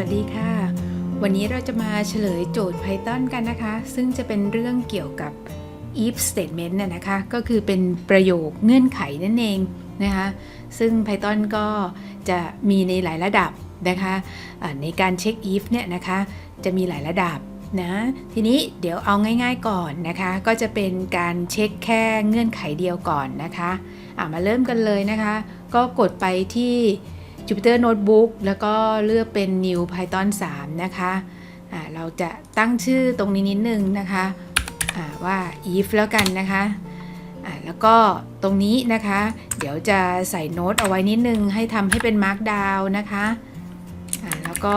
วัสดีค่ะ วันนี้เราจะมาเฉลยโจทย์ Python กันนะคะ ซึ่งจะเป็นเรื่องเกี่ยวกับ if statement น่ะนะคะ ก็คือเป็นประโยคเงื่อนไขนั่นเองนะคะ ซึ่ง Python ก็จะมีในหลายระดับนะคะอ่าในการเช็ค if เนี่ยนะคะ จะมีหลายระดับนะ ทีนี้เดี๋ยวเอาง่าย ๆก่อนนะคะ ก็จะเป็นการเช็คแค่เงื่อนไขเดียวก่อนนะคะะมาเริ่มกันเลยนะคะ ก็กดไปที่ Jupyter Notebook แล้วก็เลือกเป็น New Python 3 นะคะอ่าเราจะตั้งชื่อตรงนี้นิดนึงนะคะอ่าว่า if แล้วกันนะคะอ่าแล้วก็ตรงนี้นะคะ เดี๋ยวจะใส่โน้ตเอาไว้นิดนึง ให้ทำให้เป็น Markdown นะคะอ่าแล้วก็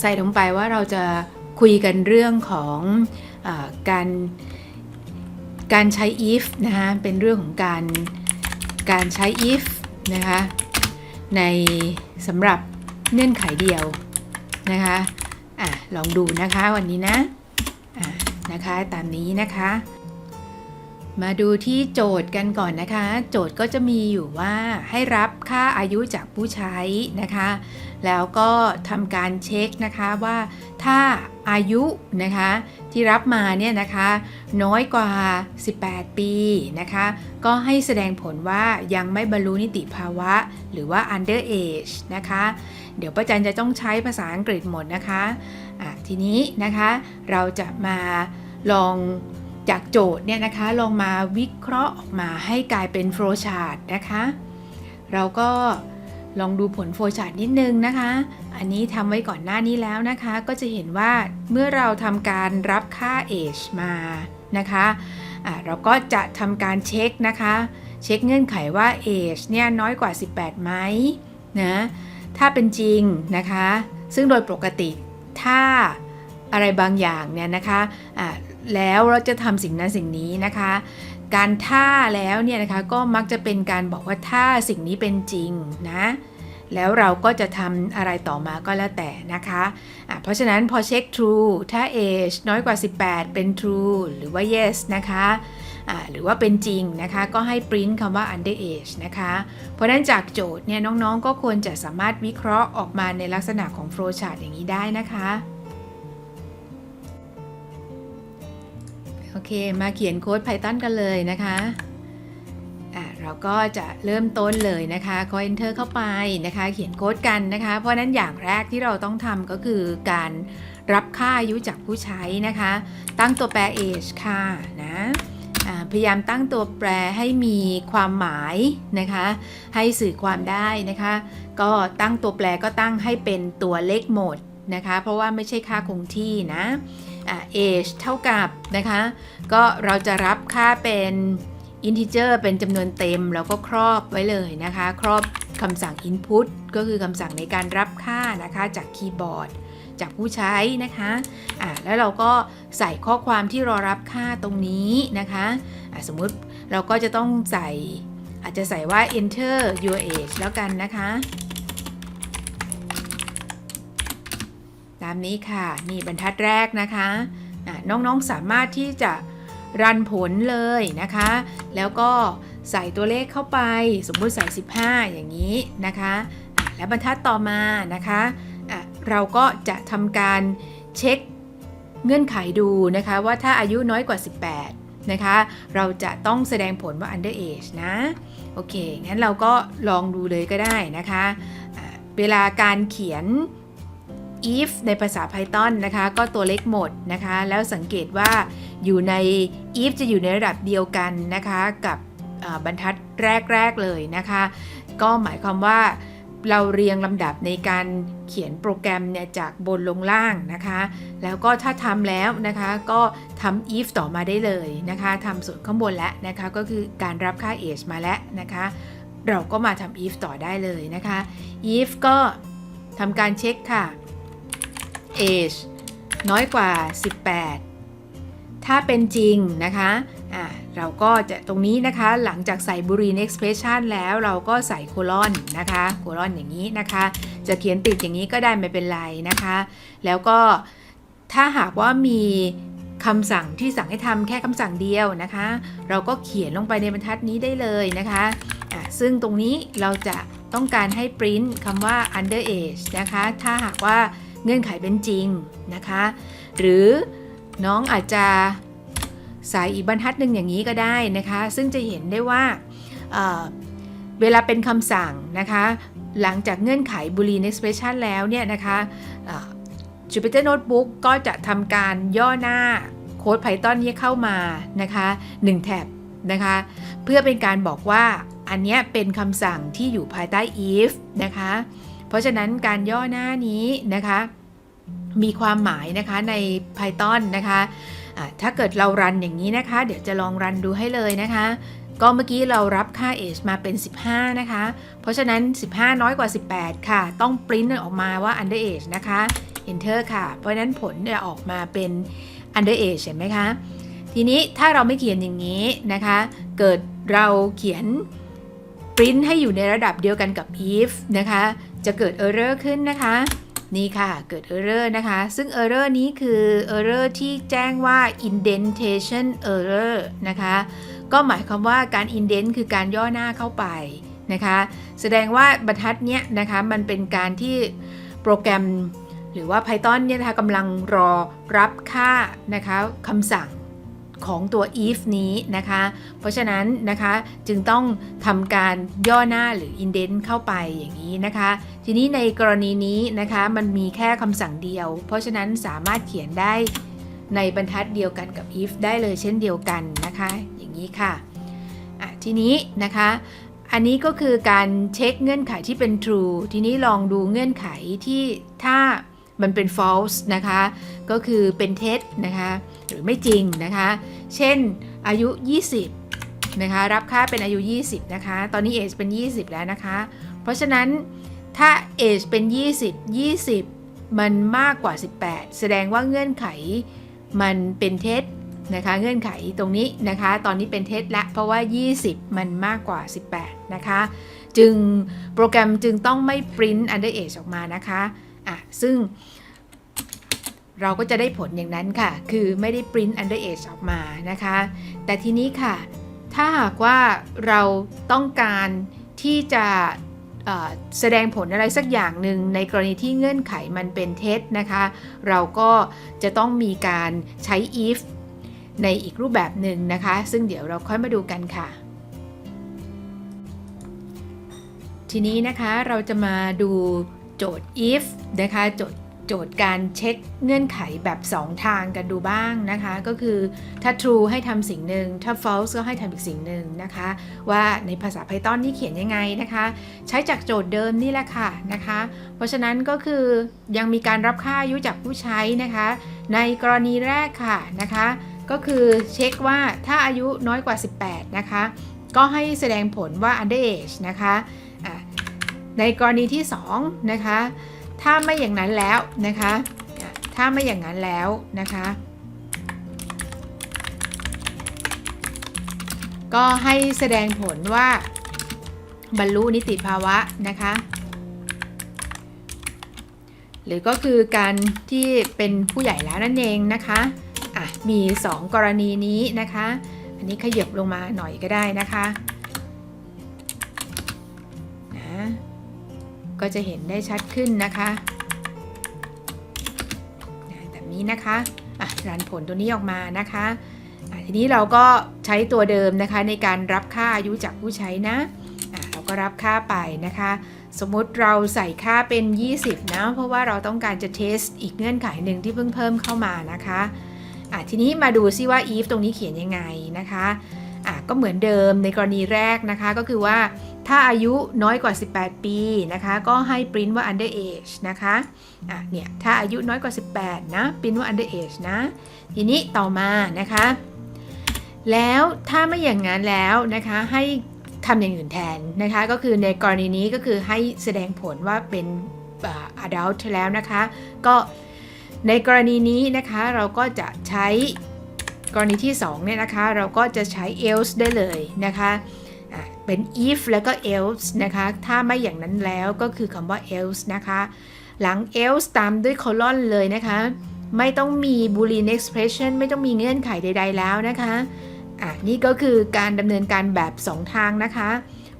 ใส่ลงไปว่าเราจะคุยกันเรื่องของอการการใช้ if นะคะเป็นเรื่องของการการใช้ if นะคะ ในสำหรับเงื่อนไขเดียวนะคะอะลองดูนะคะวันนี้นะอะนะคะตามนี้นะคะ มาดูที่โจทย์กันก่อนนะคะ โจทย์ก็จะมีอยู่ว่าให้รับค่าอายุจากผู้ใช้นะคะ แล้วก็ทำการเช็คนะคะว่าถ้าอายุนะคะ ที่รับมาเนี่ยนะคะ น้อยกว่า 18 ปีนะคะ ก็ให้แสดงผลว่ายังไม่บรรลุนิติภาวะ หรือว่า under age นะคะ เดี๋ยวป้าจันจะต้องใช้ภาษาอังกฤษหมดนะคะะทีนี้นะคะเราจะมาลองจากโจทย์เนี่ยนะคะลองมาวิเคราะห์ออกมาให้กลายเป็น flow chart นะคะ เราก็ ลองดูผล flow chart นิดนึงนะคะ อันนี้ทำไว้ก่อนหน้านี้แล้วนะคะ ก็จะเห็นว่าเมื่อเราทำการรับค่า age มานะคะะเราก็จะทำการเช็คนะคะ เช็คเงื่อนไขว่า age เนี่ยน้อยกว่า 18 ไหมนะ ถ้าเป็นจริงนะคะ ซึ่งโดยปกติถ้าอะไรบางอย่างเนี่ยนะคะะแล้วเราจะทำสิ่งนั้นสิ่งนี้นะคะ การถ้าแล้วเนี่ยนะคะก็มักจะเป็นการบอกว่าถ้าสิ่งนี้เป็นจริงนะแล้วเราก็จะทำอะไรต่อมาก็แล้วแต่นะคะะเพราะฉะนั้นพอเช็ค true ถ้า age น้อยกว่า 18 เป็น true หรือว่า yes นะคะะหรือว่าเป็นจริงนะคะ ก็ให้ print คำว่า under age นะคะ เพราะฉะนั้นจากโจทย์เนี่ยน้องๆ ก็ควรจะสามารถวิเคราะห์ออกมาในลักษณะของ flow chart อย่างนี้ได้นะคะ โอเค มาเขียนโค้ด Python กันเลยนะคะเราก็จะเริ่มต้นเลยนะคะก็ enter เข้าไปนะคะ เขียนโค้ดกันนะคะ เพราะนั้นอย่างแรกที่เราต้องทำก็คือการรับค่าอายุจากผู้ใช้นะคะ ตั้งตัวแปร age ค่ะนะพยายามตั้งตัวแปรให้มีความหมายนะคะ ให้สื่อความได้นะคะ ก็ตั้งตัวแปรก็ตั้งให้เป็นตัวเลขหมดนะคะ เพราะว่าไม่ใช่ค่าคงที่นะ age เท่ากับนะคะ ก็เราจะรับค่าเป็น integer เป็นจำนวนเต็มแล้วก็ครอบไว้เลยนะคะ ครอบคำสั่ง input ก็คือคำสั่งในการรับค่านะคะจากคีย์บอร์ดจากผู้ใช้นะคะะแล้วเราก็ใส่ข้อความที่รอรับค่าตรงนี้นะคะะสมมุติเราก็จะต้องใส่อาจจะใส่ว่า enter your age แล้วกันนะคะ ตามนี้ค่ะ นี่บรรทัดแรกนะคะน้องๆสามารถที่จะรันผลเลยนะคะ แล้วก็ใส่ตัวเลขเข้าไป สมมุติใส่ 15 อย่างนี้นะคะะและบรรทัดต่อมานะคะะเราก็จะทำการเช็คเงื่อนไขดูนะคะว่าถ้าอายุน้อยกว่า 18 นะคะ เราจะต้องแสดงผลว่า under age นะ โอเค งั้นเราก็ลองดูเลยก็ได้นะคะะเวลาการเขียน if ในภาษา Python นะคะ ก็ตัวเล็กหมดนะคะ แล้วสังเกตว่าอยู่ใน if จะอยู่ในระดับเดียวกันนะคะ กับบรรทัดแรก ๆ เลยนะคะ ก็หมายความว่าเราเรียงลำดับในการเขียนโปรแกรมเนี่ยจากบนลงล่างนะคะ แล้วก็ถ้าทำแล้วนะคะก็ทำ if ต่อมาได้เลยนะคะทำส่วนข้างบนแล้วนะคะก็คือการรับค่า age มาแล้วนะคะ เราก็มาทำ if ต่อได้เลยนะคะ if ก็ทำการเช็คค่ะ age น้อยกว่า 18 ถ้าเป็นจริงนะคะะเราก็จะตรงนี้นะคะหลังจากใส่ Boolean expression แล้วเราก็ใส่โคลอนนะคะโคลอนอย่างนี้นะคะ จะเขียนติดอย่างนี้ก็ได้ไม่เป็นไรนะคะ แล้วก็ถ้าหากว่ามีคำสั่งที่สั่งให้ทำแค่คำสั่งเดียวนะคะ เราก็เขียนลงไปในบรรทัดนี้ได้เลยนะคะะซึ่งตรงนี้เราจะต้องการให้ปริ้นคำว่า underage นะคะ ถ้าหากว่า เงื่อนไขเป็นจริงนะคะ หรือน้องอาจจะใส่อีกบรรทัดหนึ่งอย่างนี้ก็ได้นะคะ ซึ่งจะเห็นได้ว่าเเวลาเป็นคำสั่งนะคะ หลังจากเงื่อนไข Boolean expression แล้วเนี่ยนะคะเอ่อ Jupyter Notebook ก็จะทำการย่อหน้าโค้ด Python นี้เข้ามานะคะ1แท็บนะคะ เพื่อเป็นการบอกว่าอันนี้เป็นคำสั่งที่อยู่ภายใต้ if นะคะ เพราะฉะนั้นการย่อหน้านี้นะคะ มีความหมายนะคะใน Python นะคะะถ้าเกิดเรารันอย่างนี้นะคะ เดี๋ยวจะลองรันดูให้เลยนะคะ ก็เมื่อกี้เรารับค่า age มาเป็น 15 นะคะ เพราะฉะนั้น 15 น้อยกว่า 18 ค่ะ ต้องปริ้นออกมาว่า underage นะคะ enter ค่ะ เพราะฉะนั้นผลจะออกมาเป็น underage เห็นไหมคะ ทีนี้ถ้าเราไม่เขียนอย่างนี้นะคะ เกิดเราเขียน print ให้อยู่ในระดับเดียวกันกับ if นะคะ จะเกิด error ขึ้นนะคะ นี่ค่ะเกิด error นะคะ ซึ่ง error นี้คือ error ที่แจ้งว่า indentation error นะคะ ก็หมายความว่าการ indent คือการย่อหน้าเข้าไปนะคะ แสดงว่าบรรทัดเนี้ยนะคะมันเป็นการที่โปรแกรมหรือว่า Python เนี่ยนะคะกำลังรอรับค่านะคะคำสั่ง ของตัว if นี้นะคะ เพราะฉะนั้นนะคะจึงต้องทำการย่อหน้าหรือ indent เข้าไปอย่างนี้นะคะ ทีนี้ในกรณีนี้นะคะมันมีแค่คำสั่งเดียว เพราะฉะนั้นสามารถเขียนได้ในบรรทัดเดียวกันกับ if ได้เลยเช่นเดียวกันนะคะ อย่างนี้ค่ะะทีนี้นะคะอันนี้ก็คือการเช็คเงื่อนไขที่เป็น true ทีนี้ลองดูเงื่อนไขที่ถ้า มันเป็น false นะคะ ก็คือเป็นเท็จนะคะ หรือไม่จริงนะคะ เช่นอายุ 20 นะคะ รับค่าเป็นอายุ 20 นะคะ ตอนนี้ age เป็น 20 แล้วนะคะ เพราะฉะนั้นถ้า age เป็น 20 20 มันมากกว่า 18 แสดงว่าเงื่อนไขมันเป็นเท็จนะคะ เงื่อนไขตรงนี้นะคะ ตอนนี้เป็นเท็จละ เพราะว่า 20 มันมากกว่า 18 นะคะ จึงโปรแกรมจึงต้องไม่ print underage ออกมานะคะ อะซึ่งเราก็จะได้ผลอย่างนั้นค่ะ คือไม่ได้ print underage ออกมานะคะ แต่ทีนี้ค่ะ ถ้าหากว่าเราต้องการที่จะแสดงผลอะไรสักอย่างหนึ่งในกรณีที่เงื่อนไขมันเป็นเท็จนะคะ เราก็จะต้องมีการใช้ if ในอีกรูปแบบหนึ่งนะคะ ซึ่งเดี๋ยวเราค่อยมาดูกันค่ะ ทีนี้นะคะเราจะมาดู โจทย์ if นะคะโจทย์โจทย์การเช็คเงื่อนไขแบบ 2 ทางกันดูบ้างนะคะ ก็คือถ้า true ให้ทำสิ่งหนึ่ง ถ้า false ก็ให้ทำอีกสิ่งหนึ่งนะคะ ว่าในภาษา Python นี่เขียนยังไงนะคะ ใช้จากโจทย์เดิมนี่แหละค่ะนะคะ เพราะฉะนั้นก็คือยังมีการรับค่าอายุจากผู้ใช้นะคะ ในกรณีแรกค่ะนะคะ ก็คือเช็คว่าถ้าอายุน้อยกว่า 18 นะคะ ก็ให้แสดงผลว่า underage นะคะอะ ในกรณีที่2นะคะถ้าไม่อย่างนั้นแล้วนะคะถ้าไม่อย่างนั้นแล้วนะคะก็ให้แสดงผลว่าบรรลุนิติภาวะนะคะหรือก็คือการที่เป็นผู้ใหญ่แล้วนั่นเองนะคะอะมี 2 กรณีนี้นะคะ อันนี้ขยับลงมาหน่อยก็ได้นะคะ ก็จะเห็นได้ชัดขึ้นนะคะแบบนี้นะคะอะรันผลตัวนี้ออกมานะคะะทีนี้เราก็ใช้ตัวเดิมนะคะในการรับค่าอายุจากผู้ใช้นะะเราก็รับค่าไปนะคะ สมมติเราใส่ค่าเป็น 20 นะ เพราะว่าเราต้องการจะเทสอีกเงื่อนไขหนึ่งที่เพิ่งเพิ่มเข้ามานะคะะทีนี้มาดูซิว่า if ตรงนี้เขียนยังไงนะคะะก็เหมือนเดิมในกรณีแรกนะคะก็คือว่า ถ้าอายุน้อยกว่า 18 ปีนะคะ ก็ให้ print ว่า underage นะคะอะเนี่ยถ้าอายุน้อยกว่า 18 นะ print ว่า underage นะ ทีนี้ต่อมานะคะ แล้วถ้าไม่อย่างนั้นแล้วนะคะให้ทำอย่างอื่นแทนนะคะ ก็คือในกรณีนี้ก็คือให้แสดงผลว่าเป็น adult แล้วนะคะ ก็ในกรณีนี้นะคะเราก็จะใช้กรณีที่2เนี่ยนะคะ เราก็จะใช้ else ได้เลยนะคะ เป็น if แล้วก็ else นะคะ ถ้าไม่อย่างนั้นแล้วก็คือคำว่า else นะคะ หลัง else ตามด้วย colon เลยนะคะ ไม่ต้องมี boolean expression ไม่ต้องมีเงื่อนไขใด ๆ แล้วนะคะ อะ นี่ก็คือการดำเนินการแบบ 2 ทางนะคะ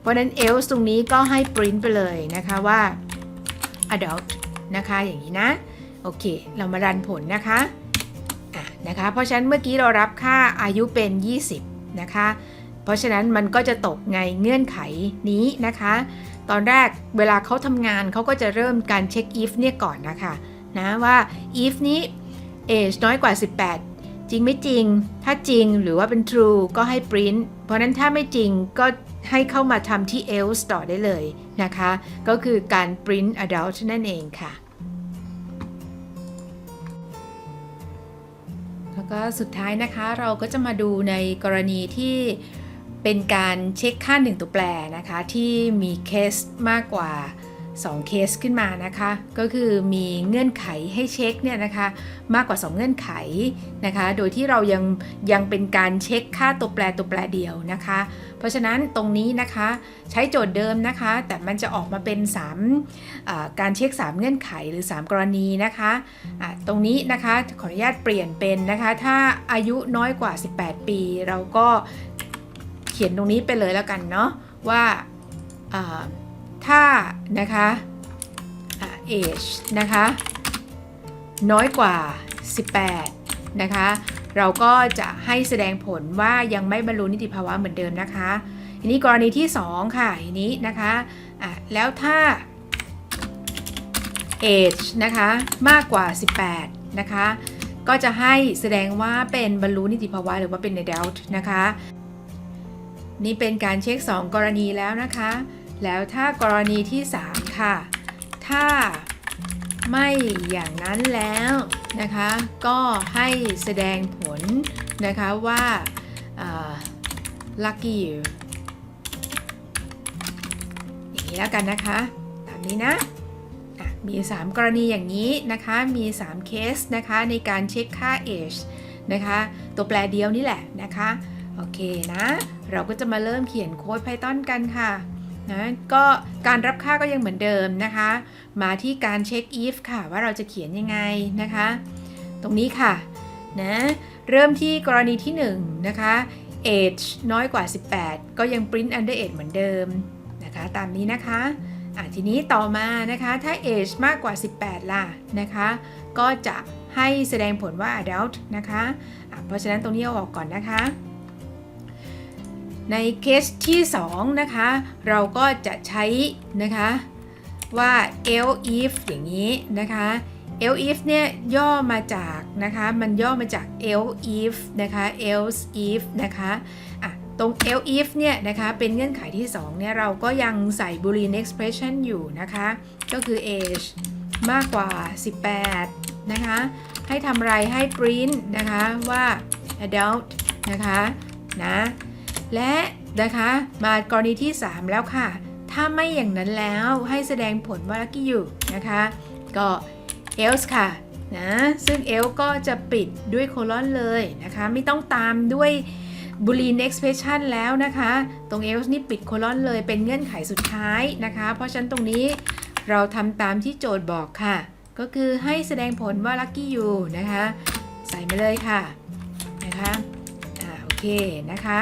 เพราะนั้น else ตรงนี้ก็ให้ print ไปเลยนะคะว่า adult นะคะ อย่างนี้นะ โอเค เรามารันผลนะคะอะนะคะ เพราะฉะนั้นเมื่อกี้เรารับค่าอายุเป็น 20 นะคะ เพราะฉะนั้นมันก็จะตกในเงื่อนไขนี้นะคะ ตอนแรกเวลาเขาทำงานเขาก็จะเริ่มการเช็ค if เนี่ยก่อนนะคะนะว่า if นี้ age น้อยกว่า 18 จริงไม่จริง ถ้าจริงหรือว่าเป็น true ก็ให้ print เพราะนั้นถ้าไม่จริงก็ให้เข้ามาทำที่ else ต่อได้เลยนะคะ ก็คือการ print adult นั่นเองค่ะ แล้วก็สุดท้ายนะคะเราก็จะมาดูในกรณีที่ เป็นการเช็คค่าหนึ่งตัวแปรนะคะที่มีเคสมากกว่า 2 เคสขึ้นมานะคะ ก็คือมีเงื่อนไขให้เช็คเนี่ยนะคะมากกว่า 2 เงื่อนไขนะคะ โดยที่เรายังยังเป็นการเช็คค่าตัวแปรตัวแปรเดียวนะคะ เพราะฉะนั้นตรงนี้นะคะใช้โจทย์เดิมนะคะ แต่มันจะออกมาเป็น3การเช็ค 3 เงื่อนไขหรือ 3 กรณีนะคะอ่าตรงนี้นะคะขออนุญาตเปลี่ยนเป็นนะคะ ถ้าอายุน้อยกว่า 18 ปี เราก็ ขียนตรงนี้ไปเลยแล้วกันเนาะว่าถ้านะคะ age นะคะ น้อยกว่า 18 นะคะ เราก็จะให้แสดงผลว่ายังไม่บรรลุนิติภาวะเหมือนเดิมนะคะทีนี้กรณีที่ 2 ค่ะทีนี้นะคะะแล้วถ้า age นะคะ มากกว่า 18 นะคะ ก็จะให้แสดงว่าเป็นบรรลุนิติภาวะหรือว่าเป็น adult นะคะ นี่เป็นการเช็ค 2 กรณีแล้วนะคะ แล้วถ้ากรณีที่ 3 ค่ะ ถ้าไม่อย่างนั้นแล้วนะคะ ก็ให้แสดงผลนะคะว่า lucky you อย่างนี้แล้วกันนะคะตามนี้นะอะมี 3 กรณีอย่างนี้นะคะ มี 3 เคสนะคะในการเช็คค่า age นะคะ ตัวแปรเดียวนี่แหละนะคะ โอเคนะ เราก็จะมาเริ่มเขียนโค้ด Python กันค่ะนะก็การรับค่าก็ยังเหมือนเดิมนะคะ มาที่การเช็ค if ค่ะ ว่าเราจะเขียนยังไงนะคะ ตรงนี้ค่ะนะเริ่มที่กรณีที่ 1 นะคะ age น้อยกว่า 18 ก็ยัง print under age เหมือนเดิมนะคะ ตามนี้นะคะอะทีนี้ต่อมานะคะถ้า age มากกว่า 18 ล่ะนะคะ ก็จะให้แสดงผลว่า adult นะคะะเพราะฉะนั้นตรงนี้เอาออกก่อนนะคะ ในเคสที่ 2 นะคะ เราก็จะใช้นะคะว่า else if อย่างนี้นะคะ else if เนี่ยย่อมาจากนะคะมันย่อมาจาก else if นะคะ else if นะคะอะตรง else if เนี่ยนะคะเป็นเงื่อนไขที่ 2 เนี่ยเราก็ยังใส่ boolean expression อยู่นะคะ ก็คือ age มากกว่า 18 นะคะ ให้ทำไรให้ print นะคะว่า adult นะคะนะ และนะคะมากรณีที่ 3 แล้วค่ะ ถ้าไม่อย่างนั้นแล้วให้แสดงผลว่า lucky you นะคะ ก็ else ค่ะนะซึ่ง else ก็จะปิดด้วยโคลอนเลยนะคะ ไม่ต้องตามด้วย boolean expression แล้วนะคะ ตรง else นี่ปิดโคลอนเลยเป็นเงื่อนไขสุดท้ายนะคะ เพราะฉะนั้นตรงนี้เราทำตามที่โจทย์บอกค่ะ ก็คือให้แสดงผลว่า lucky you นะคะ ใส่มาเลยค่ะนะคะอ่าโอเคนะคะ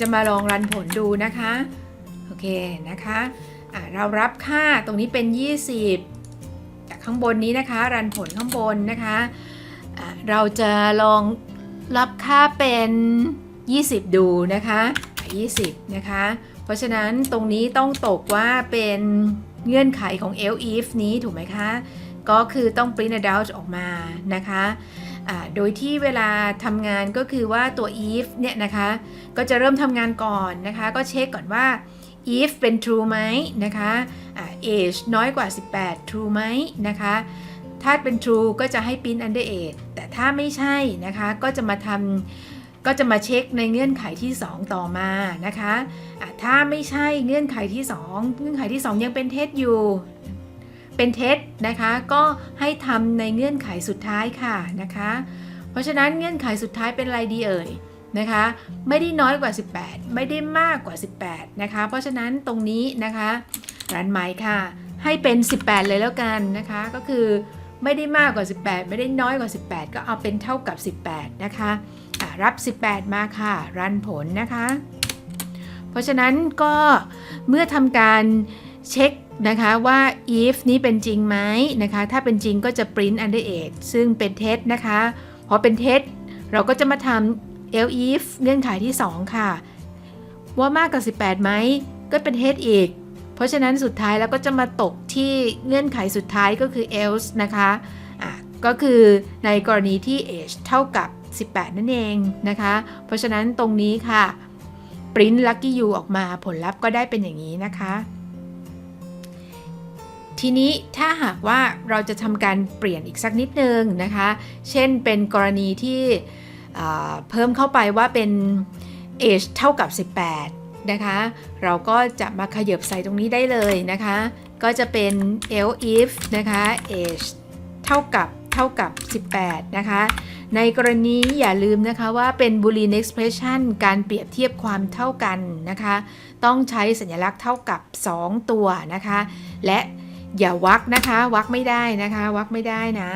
จะมาลองรันผลดูนะคะ โอเคนะคะะเรารับค่าตรงนี้เป็น 20 จากข้างบนนี้นะคะ รันผลข้างบนนะคะะเราจะลองรับค่าเป็น 20 ดูนะคะ 20 นะคะ เพราะฉะนั้นตรงนี้ต้องตกว่าเป็นเงื่อนไขของ else if นี้ถูกไหมคะ ก็คือต้อง print adult ออกมานะคะ โดยที่เวลาทำงานก็คือว่าตัว if เนี่ยนะคะ ก็จะเริ่มทำงานก่อนนะคะ ก็เช็คก่อนว่า if เป็น true ไหมนะคะอ่า age น้อยกว่า 18 true ไหมนะคะ ถ้าเป็น true ก็จะให้ print under age แต่ถ้าไม่ใช่นะคะ ก็จะมาทำก็จะมาเช็คในเงื่อนไขที่ 2 ต่อมานะคะะถ้าไม่ใช่เงื่อนไขที่ 2 เงื่อนไขที่ 2 ยังเป็นเท็จอยู่ เป็นเท็จนะคะ ก็ให้ทำในเงื่อนไขสุดท้ายค่ะนะคะ เพราะฉะนั้นเงื่อนไขสุดท้ายเป็นอะไรดีเอ่ยนะคะ ไม่ได้น้อยกว่า 18 ไม่ได้มากกว่า 18 นะคะ เพราะฉะนั้นตรงนี้นะคะรันหมายค่ะ ให้เป็น 18 เลยแล้วกันนะคะ ก็คือไม่ได้มากกว่า 18 ไม่ได้น้อยกว่า 18 ก็เอาเป็นเท่ากับ 18 นะคะะรับ 18 มาค่ะ รันผลนะคะ เพราะฉะนั้นก็เมื่อทำการเช็ค นะคะว่า if นี้เป็นจริงไหมนะคะ ถ้าเป็นจริงก็จะ print under age ซึ่งเป็นเท็จนะคะพอเป็นเท็จเราก็จะมาทำ else if เงื่อนไขที่ 2 ค่ะ ว่ามากกว่า 18ไหมก็เป็นเท็จอีก เพราะฉะนั้นสุดท้ายแล้วก็จะมาตกที่เงื่อนไขสุดท้ายก็คือ else นะคะะก็คือในกรณีที่ age เท่ากับ 18 นั่นเองนะคะ เพราะฉะนั้นตรงนี้ค่ะ print lucky you ออกมาผลลัพธ์ก็ได้เป็นอย่างนี้นะคะ ทีนี้ถ้าหากว่าเราจะทำการเปลี่ยนอีกสักนิดนึงนะคะ เช่นเป็นกรณีที่เพิ่มเข้าไปว่าเป็น age เท่ากับ 18 นะคะ เราก็จะมาขยับใส่ตรงนี้ได้เลยนะคะ ก็จะเป็น else if นะคะ age เท่ากับเท่ากับ 18 นะคะ ในกรณีอย่าลืมนะคะว่าเป็น boolean expression การเปรียบเทียบความเท่ากันนะคะ ต้องใช้สัญลักษณ์เท่ากับ 2 ตัวนะคะ และ อย่าวักนะคะ วักไม่ได้นะคะ วักไม่ได้นะ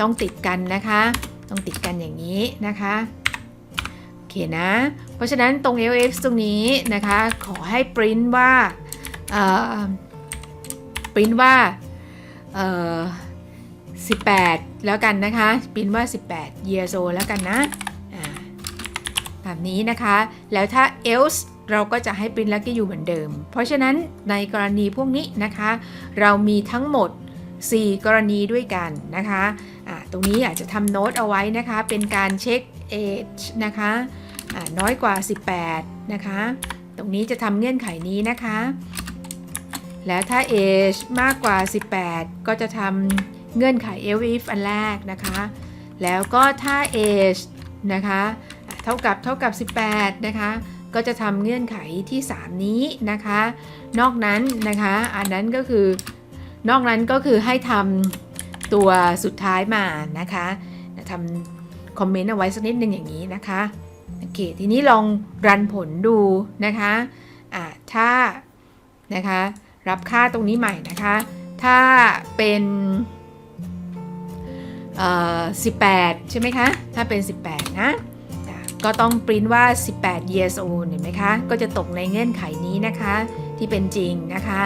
ต้องติดกันนะคะ ต้องติดกันอย่างนี้นะคะโอเคนะ เพราะฉะนั้นตรง ls ตรงนี้นะคะ ขอให้ print ว่าเอ่อ print ว่า18 แล้วกันนะคะ print ว่า 18 years old แล้วกันนะ แบบนี้นะคะ แล้วถ้า else เราก็จะให้ print lucky you เหมือนเดิม เพราะฉะนั้นในกรณีพวกนี้นะคะ เรามีทั้งหมด 4 กรณีด้วยกันนะคะอ่าตรงนี้อาจจะทำโน้ตเอาไว้นะคะ เป็นการเช็ค age นะคะอ่าน้อยกว่า 18 นะคะ ตรงนี้จะทำเงื่อนไขนี้นะคะ แล้วถ้า age มากกว่า 18 ก็จะทำเงื่อนไข else if อันแรกนะคะ แล้วก็ถ้า age นะคะ เท่ากับเท่ากับ 18 นะคะ ก็จะทำเงื่อนไขที่ 3 นี้นะคะ นอกนั้นนะคะ อันนั้นก็คือนอกนั้นก็คือให้ทำตัวสุดท้ายมานะคะทำคอมเมนต์เอาไว้สักนิดนึงอย่างนี้นะคะ โอเค ทีนี้ลองรันผลดูนะคะอ่าถ้านะคะ รับค่าตรงนี้ใหม่นะคะ ถ้าเป็นเอ่อ18 ใช่ไหมคะ ถ้าเป็น 18 นะ ก็ต้องปริ้นว่า 18 years old เห็นไหมคะ ก็จะตกในเงื่อนไขนี้นะคะที่เป็นจริงนะคะ